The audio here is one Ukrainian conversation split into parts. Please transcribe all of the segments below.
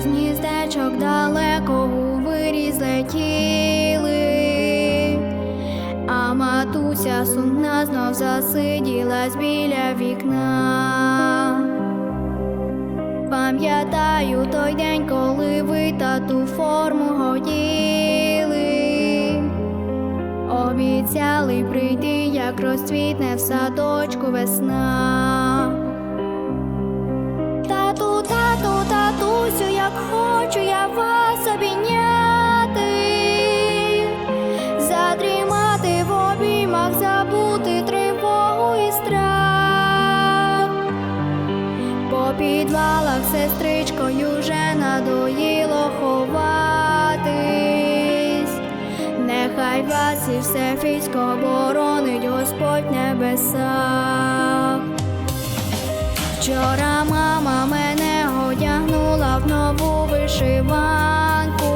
з гніздечок далеко у виріз летіли, а матуся сумна знов засиділась біля вікна. Пам'ятаю той день, коли ви тату форму годіли. Обіцяли прийти, як розцвітне в садочку весна. Підвалах сестричкою вже надоїло ховатись. Нехай вас і все військо боронить Господь небеса. Вчора мама мене одягнула в нову вишиванку,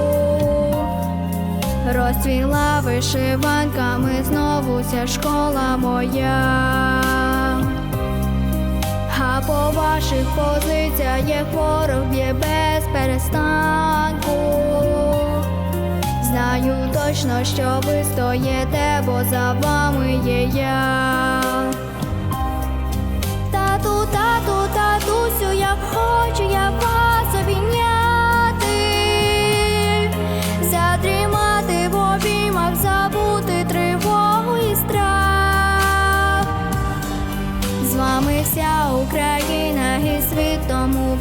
розцвіла вишиванками знову ця школа моя. По ваших позиціях ворог б'є без перестанку. Знаю точно, що ви стоїте, бо за вами є я.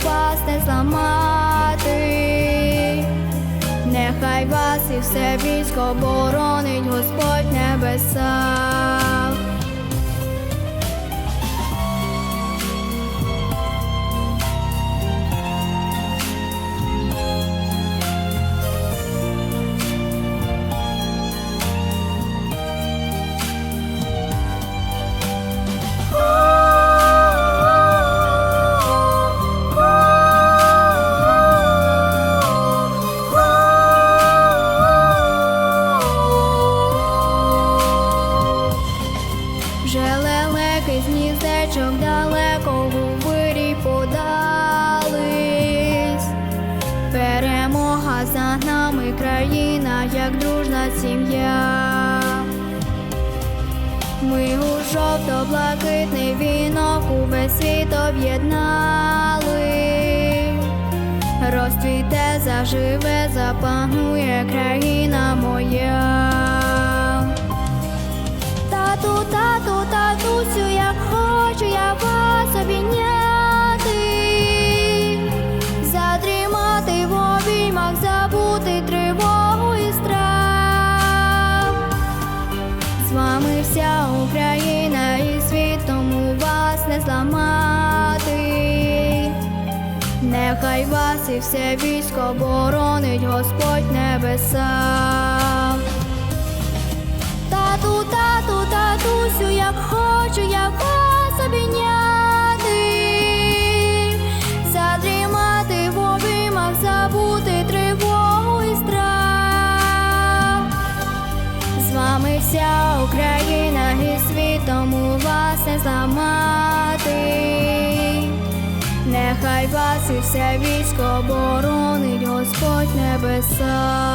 Вас не зламати. Нехай вас і все військо боронить Господь небеса. Вже лелеки з далеко у вирій подались. Перемога за нами країна, як дружна сім'я. Ми у жовто-блакитний вінок увесь світ об'єднали. Розцвіте, заживе, запанує країна моя. Тату, тату, Україна і світ, тому вас не зламати. Нехай вас і все військо боронить Господь небеса. Тату, тату, татусю, як хочу я вас обійняти, задрімати в обіймах, забути тривогу і страх. З вами вся Україна вас ти. Нехай вас і все військо боронить Господь небеса.